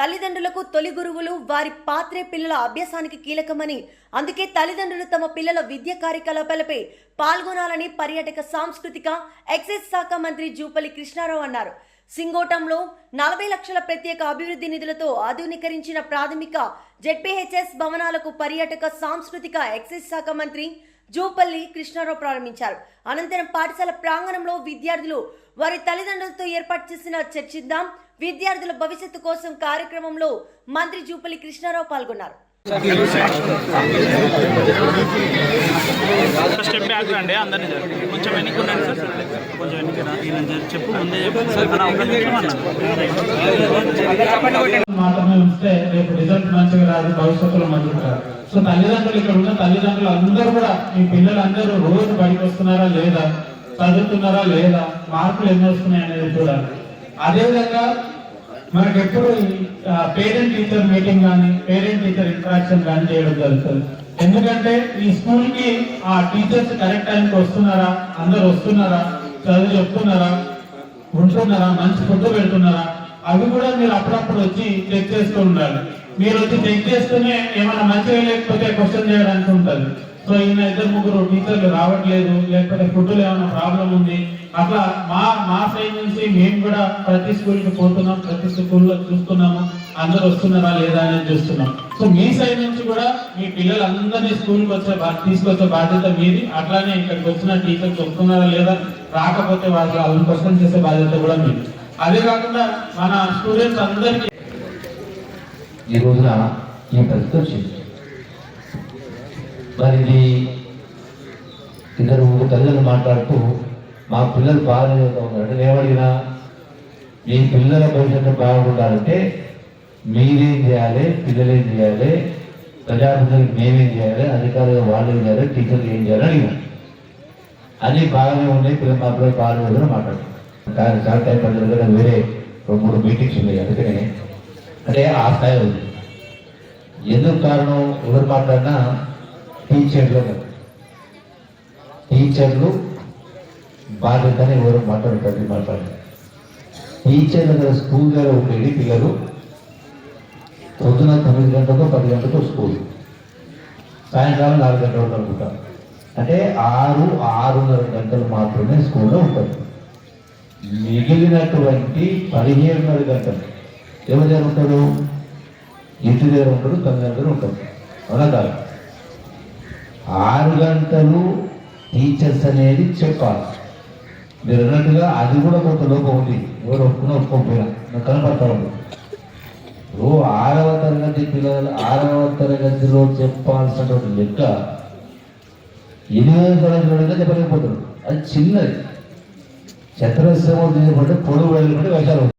తల్లిదండ్రులకు తొలి గురువులు వారి పాత్రే పిల్లల అభ్యాసానికి కీలకమని అందుకే తల్లిదండ్రులు తమ పిల్లల విద్య కార్యకలాపాలపై పాల్గొనాలని పర్యాటక సాంస్కృతిక ఎక్సైజ్ శాఖ మంత్రి జూపల్లి కృష్ణారావు అన్నారు. సింగోటంలో నలభై లక్షల ప్రత్యేక అభివృద్ధి నిధులతో ఆధునీకరించిన ప్రాథమిక జెడ్పీహెచ్ఎస్ భవనాలకు పర్యాటక సాంస్కృతిక ఎక్సైజ్ శాఖ మంత్రి జూపల్లి కృష్ణారావు ప్రారంభించారు. అనంతరం పాఠశాల ప్రాంగణంలో విద్యార్థులు వారి తల్లిదండ్రులతో ఏర్పాటు చేసిన చర్చిద్దాం. విద్యార్థుల భవిష్యత్తు కోసం కార్యక్రమంలో మంత్రి జూపల్లి కృష్ణారావు పాల్గొన్నారు. స్టెప్ బ్యాక్ రండి అందరినీ కొంచెం వెనక్కి ఉండండి సార్. కొంచెం వెనక్కి చెప్పు ముందే మాత్రమే రేపు రిజల్ట్ మంచిగా రాదు భవిష్యత్తులో మంచిగా సో తల్లిదండ్రులు ఇక్కడ ఉన్న తల్లిదండ్రులు అందరూ కూడా మీ పిల్లలందరూ రోజు బయటకు వస్తున్నారా లేదా? చదువుతున్నారా లేదా? మార్కులు ఎన్ని వస్తున్నాయి అనేది చూడాలి. అదేవిధంగా మనకు ఎప్పుడు పేరెంట్ టీచర్ మీటింగ్ కానీ పేరెంట్ టీచర్ ఇంటరాక్షన్ కానీ చేయడం జరుగుతుంది. ఎందుకంటే ఈ స్కూల్కి ఆ టీచర్స్ కరెక్ట్ టైంకి వస్తున్నారా? అందరు వస్తున్నారా? చదువు చెప్తున్నారా? ఉంటున్నారా? మంచి ఫుడ్ పెడుతున్నారా? అవి కూడా మీరు అప్పుడప్పుడు వచ్చి చెక్ చేస్తూ ఉండాలి. మీరు వచ్చి చెక్ చేస్తూనే ఏమైనా మంచిగా లేకపోతే క్వశ్చన్ చేయడానికి ఉంటుంది. సో ఈయన ఇద్దరు ముగ్గురు టీచర్లు రావట్లేదు లేకపోతే ఫుడ్లో ఏమైనా ప్రాబ్లం ఉంది. అట్లా మా మా సైడ్ నుంచి మేము కూడా ప్రతి స్కూల్కి పోతున్నాం ప్రతి స్కూల్లో చూస్తున్నాము. అందరు వస్తున్నారా లేదా అనేది చూస్తున్నాం. సో మీ సైడ్ నుంచి కూడా మీ పిల్లలందరినీ స్కూల్కి వచ్చే బా- తీసుకొచ్చే బాధ్యత మీది. అట్లానే ఇక్కడికి వచ్చిన టీచర్స్ వస్తున్నారా లేదా రాకపోతే వాళ్ళు వాళ్ళని క్వశ్చన్ చేసే బాధ్యత కూడా మీది. అదే కాకుండా మన స్టూడెంట్స్ అందరికీ ఈ రోజున ఈ పరిస్థితి వచ్చింది మరి ఇది ఇద్దరు ముగ్గురు తల్లిదండ్రులు మాట్లాడుతూ మా పిల్లలు బాగా ఉన్నారు నేను ఏమడిగినా మీ పిల్లల భవిష్యత్తు బాగుండాలంటే మీరేం చేయాలి పిల్లలు ఏం చేయాలి ప్రజాప్రతినిధులకు మేమేం చేయాలి అధికారులు వాళ్ళు ఏం చేయాలి టీచర్లు ఏం చేయాలి అడిగినా అన్ని బాగానే ఉన్నాయి పిల్లలు మా పిల్లలు బాగానే ఉందని మాట్లాడుతున్నాం కానీ చాలా టైం పడుతుంది కదా వేరే రెండు మూడు మీటింగ్స్ ఉన్నాయి అందుకనే అంటే ఆ స్థాయి ఉంది ఎందుకు కారణం ఎవరు మాట్లాడినా టీచర్లు టీచర్లు బాధ్యతని ఎవరు మాట్లాడతారు మాట్లాడారు. టీచర్లు దగ్గర స్కూల్ దగ్గర ఉండేది పిల్లలు పొద్దున తొమ్మిది గంటలకు పది గంటలకు స్కూల్. సాయంకాలం నాలుగు గంటల వరకు అంటే ఆరు ఆరున్నర గంటలు మాత్రమే స్కూల్లో ఉంటుంది. మిగిలినటువంటి పదిహేనున్నర గంటలు ఎవరి దగ్గర ఉంటారు? ఇంటి దగ్గర ఉంటాడు తొమ్మిది దగ్గర ఉంటాడు అవునా కాదు. ఆరు టీచర్స్ అనేది చెప్పాలి. మీరు అన్నట్టుగా అది కూడా కొంత లోపం ఉంది. ఎవరు ఒప్పుకున్నా ఒప్పుకోకపోయినా. నాకు కనపడతా ఉంది. ఓ ఆరవ తరగతి పిల్లలు ఆరవ తరగతిలో చెప్పాల్సినటువంటి లెక్క ఎనిమిదవ తరగతి చెప్పలేకపోతున్నాడు అది చిన్నది. చతురస్రమం తీయబడి పొడవు వెళ్ళబడి వేషాలు